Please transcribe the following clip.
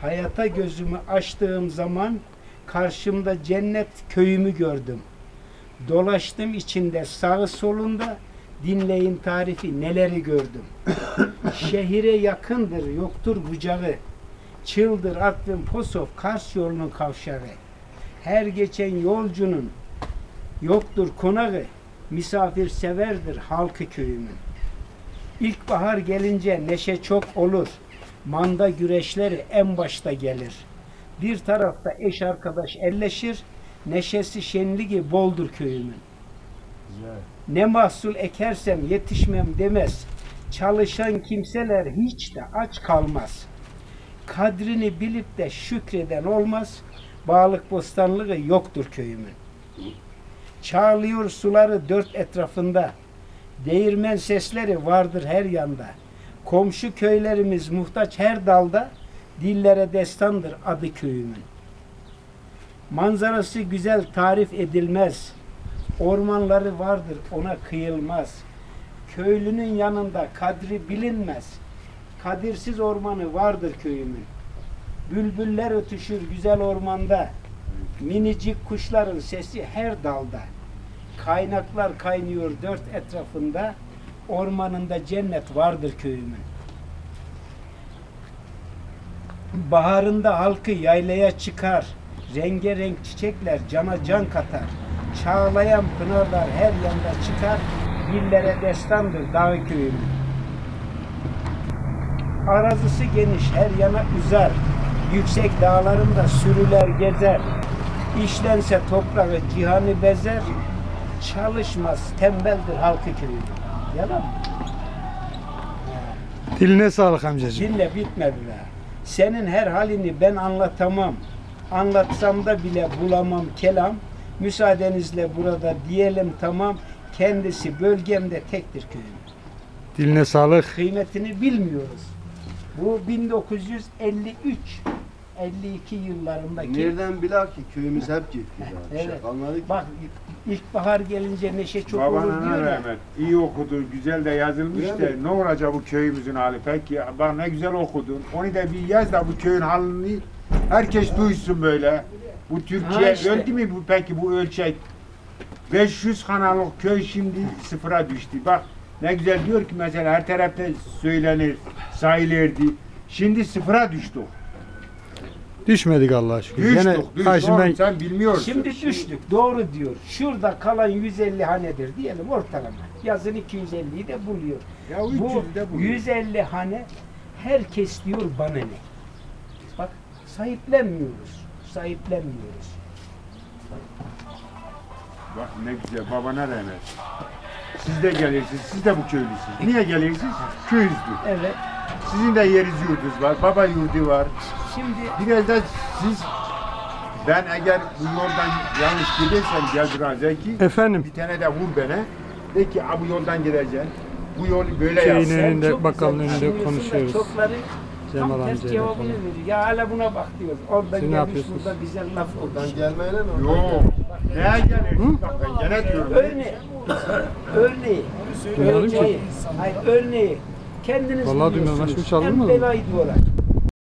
Hayata gözümü açtığım zaman karşımda cennet köyümü gördüm. Dolaştım içinde sağı solunda dinleyin tarifi neleri gördüm. Şehire yakındır yoktur bucağı. Çıldır Artvin Posof Kars yolunun kavşağı. Her geçen yolcunun yoktur konağı. Misafir severdir halkı köyümün. İlkbahar gelince neşe çok olur. Manda güreşleri en başta gelir. Bir tarafta eş arkadaş elleşir. Neşesi şenliği boldur köyümün. Ne mahsul ekersem yetişmem demez. Çalışan kimseler hiç de aç kalmaz. Kadrini bilip de şükreden olmaz. Bağlık bostanlığı yoktur köyümün. Çağlıyor suları dört etrafında. Değirmen sesleri vardır her yanda. Komşu köylerimiz muhtaç her dalda. Dillere destandır adı köyümün. Manzarası güzel tarif edilmez. Ormanları vardır ona kıyılmaz. Köylünün yanında kadri bilinmez. Kadirsiz ormanı vardır köyümün. Bülbüller ötüşür güzel ormanda. Minicik kuşların sesi her dalda. Kaynaklar kaynıyor dört etrafında. Ormanında cennet vardır köyümün. Baharında halkı yaylaya çıkar. Rengarenk çiçekler cana can katar. Çağlayan pınarlar her yanda çıkar. Dillere destandır dağ köyümün. Arazisi geniş her yana uzar. Yüksek dağlarında sürüler gezer. İşlense toprağı cihanı bezer. Çalışmaz tembeldir halkı köyü. Yalan mı? Diline sağlık amcacığım. Dinle bitmedi daha. Senin her halini ben anlatamam. Anlatsam da bile bulamam kelam. Müsaadenizle burada diyelim tamam. Kendisi bölgemde tektir köyüm. Diline sağlık. Kıymetini bilmiyoruz. Bu 1953 52 yıllarındaki Nereden biler ki köyümüz hep gitti. Evet. kalmadı ki. bak ilkbahar gelince neşe çok olur diyor ya. rağmen iyi okudun, güzel de yazılmış da ne olacak bu köyümüzün hali peki? Bak ne güzel okudun. Onu da bir yaz da bu köyün halini herkes duysun böyle. Bu Türkiye Ha işte. öldü mü bu peki bu ölçek? 500 kanalık köy şimdi sıfıra düştü. Bak ne güzel diyor ki mesela her tarafta söylenir, sayılırdı. Şimdi sıfıra düştü. Düşmedik Allah'a şükür. Düştük, Gene düştük. karşı Oğlum ben Sen bilmiyorsun. Şimdi düştük doğru diyor. Şurada kalan 150 hanedir diyelim ortalama. Yazın 250'yi de buluyor. Ya Bu 300 de buluyor. 150 hane herkes diyor bana ne? Bak sahiplenmiyoruz. Sahiplenmiyoruz. Bak ne güzel babana rağmen. Siz de gelirsiniz, siz de bu köylüsünüz. Niye gelirsiniz? Köyüzdür. Evet. Sizin de yeriz yurdunuz var, baba yurdu var. Şimdi Biraz da siz, ben eğer bu yoldan yanlış gidersem gel Zeki, Efendim bir tane de vur bana. De ki "Aa, bu yoldan gideceksin. Bu yol böyle Şeyin yap. önünde, çok bakalın güzel önünde düşünüyorsun da konuşuyoruz. Çokları Cemal tam ters amcayla cevabını falan. veriyor. Ya hala buna bak diyor. Oradan Siz ne gelmiş yapıyorsunuz? burada güzel laf Oradan olmuş. gelmeyle ne Yok. Neye gelirsin? Bak ben gene diyorum. Örneği, örneği, Duymadım ki. örneği, hayır örneği. Kendiniz Vallahi duymadım, biliyorsunuz. başka bir şey En anlamadım. belayı diyorlar.